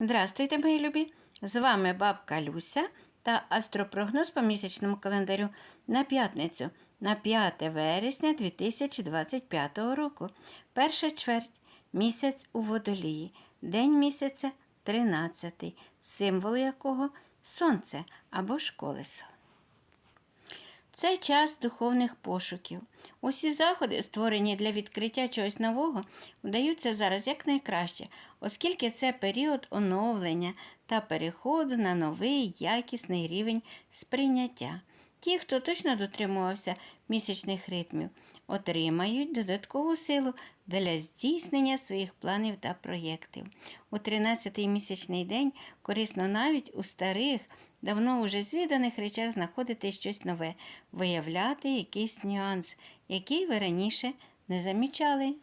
Здравствуйте, мої любі! З вами бабка Люся та астропрогноз по місячному календарю на п'ятницю на 5 вересня 2025 року. Перша чверть місяць у водолії, день місяця 13, символ якого сонце або ж колесо. Це час духовних пошуків. Усі заходи, створені для відкриття чогось нового, вдаються зараз якнайкраще, оскільки це період оновлення та переходу на новий якісний рівень сприйняття. Ті, хто точно дотримувався місячних ритмів, отримають додаткову силу для здійснення своїх планів та проєктів. У 13-й місячний день корисно навіть у старих, давно уже звіданих речах знаходити щось нове, виявляти якийсь нюанс, який ви раніше не замічали.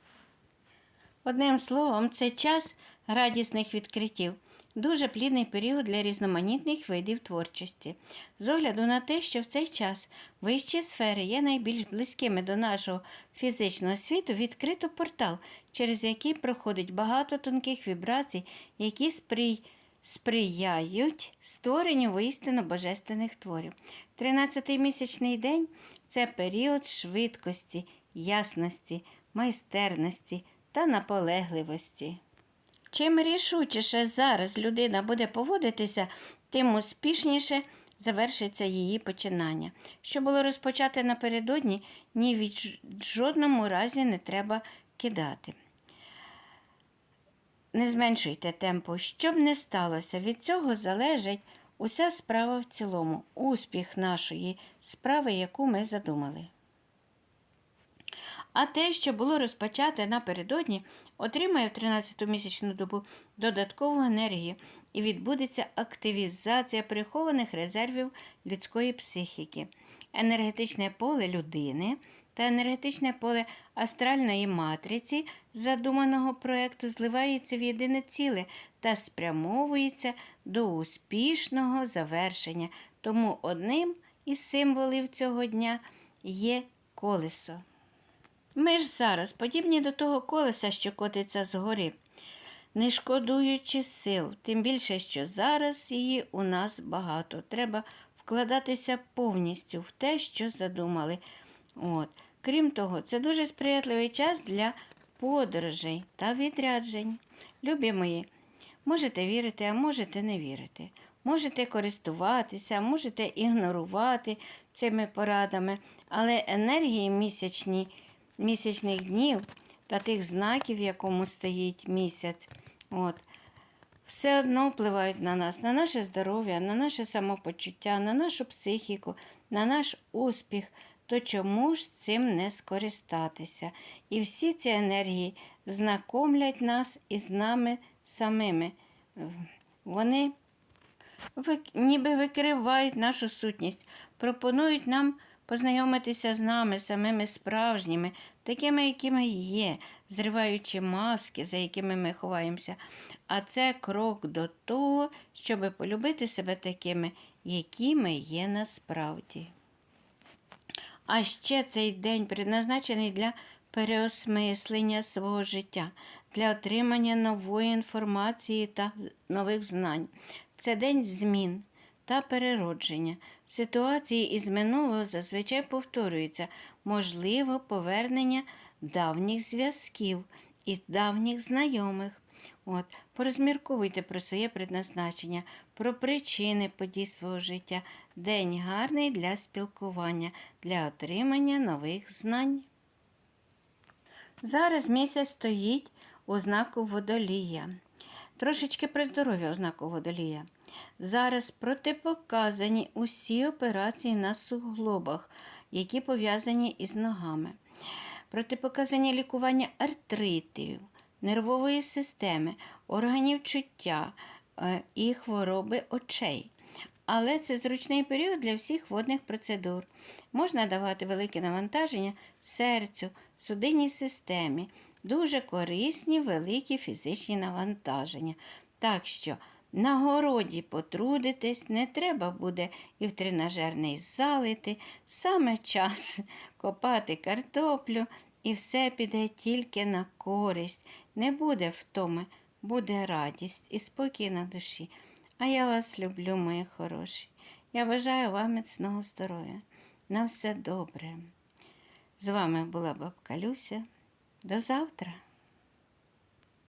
Одним словом, це час радісних відкриттів, дуже плідний період для різноманітних видів творчості. З огляду на те, що в цей час вищі сфери є найбільш близькими до нашого фізичного світу, відкрито портал, через який проходить багато тонких вібрацій, які сприй... сприяють створенню воістину божественних творів. Тринадцятий місячний день це період швидкості, ясності, майстерності та наполегливості. Чим рішучіше зараз людина буде поводитися, тим успішніше завершиться її починання. Що було розпочати напередодні, ні ж- жодному разі не треба кидати. Не зменшуйте темпу, що б не сталося. Від цього залежить уся справа в цілому, успіх нашої справи, яку ми задумали. А те, що було розпочате напередодні, отримає в 13-ту місячну добу додаткову енергію і відбудеться активізація прихованих резервів людської психіки, енергетичне поле людини та енергетичне поле астральної матриці задуманого проєкту зливається в єдине ціле та спрямовується до успішного завершення. Тому одним із символів цього дня є колесо. Ми ж зараз подібні до того колеса, що котиться згори, не шкодуючи сил, тим більше, що зараз її у нас багато. Треба вкладатися повністю в те, що задумали. От. Крім того, це дуже сприятливий час для подорожей та відряджень. Любі мої, можете вірити, а можете не вірити. Можете користуватися, можете ігнорувати цими порадами, але енергії місячні місячних днів та тих знаків, в якому стоїть місяць, от, все одно впливають на нас, на наше здоров'я, на наше самопочуття, на нашу психіку, на наш успіх. То чому ж цим не скористатися? І всі ці енергії знакомлять нас із нами самими. Вони ніби викривають нашу сутність, пропонують нам познайомитися з нами, самими справжніми, такими, якими є, зриваючи маски, за якими ми ховаємося. А це крок до того, щоб полюбити себе такими, якими є насправді. А ще цей день предназначений для переосмислення свого життя, для отримання нової інформації та нових знань. Це день змін та переродження. Ситуації із минулого зазвичай повторюються, можливо, повернення давніх зв'язків і давніх знайомих. От, порозмірковуйте про своє предназначення, про причини подій свого життя. День гарний для спілкування, для отримання нових знань. Зараз місяць стоїть у знаку водолія. Трошечки про здоров'я у знаку водолія. Зараз протипоказані усі операції на суглобах, які пов'язані із ногами. Протипоказані лікування артритів, нервової системи, органів чуття е, і хвороби очей. Але це зручний період для всіх водних процедур. Можна давати велике навантаження серцю, судинній системі, дуже корисні великі фізичні навантаження. Так що на городі потрудитись, не треба буде і в тренажерний зал іти. Саме час копати картоплю, і все піде тільки на користь. Не буде втоми, буде радість і спокій на душі. А я вас люблю, мої хороші. Я бажаю вам міцного здоров'я. На все добре. З вами була бабка Люся. До завтра.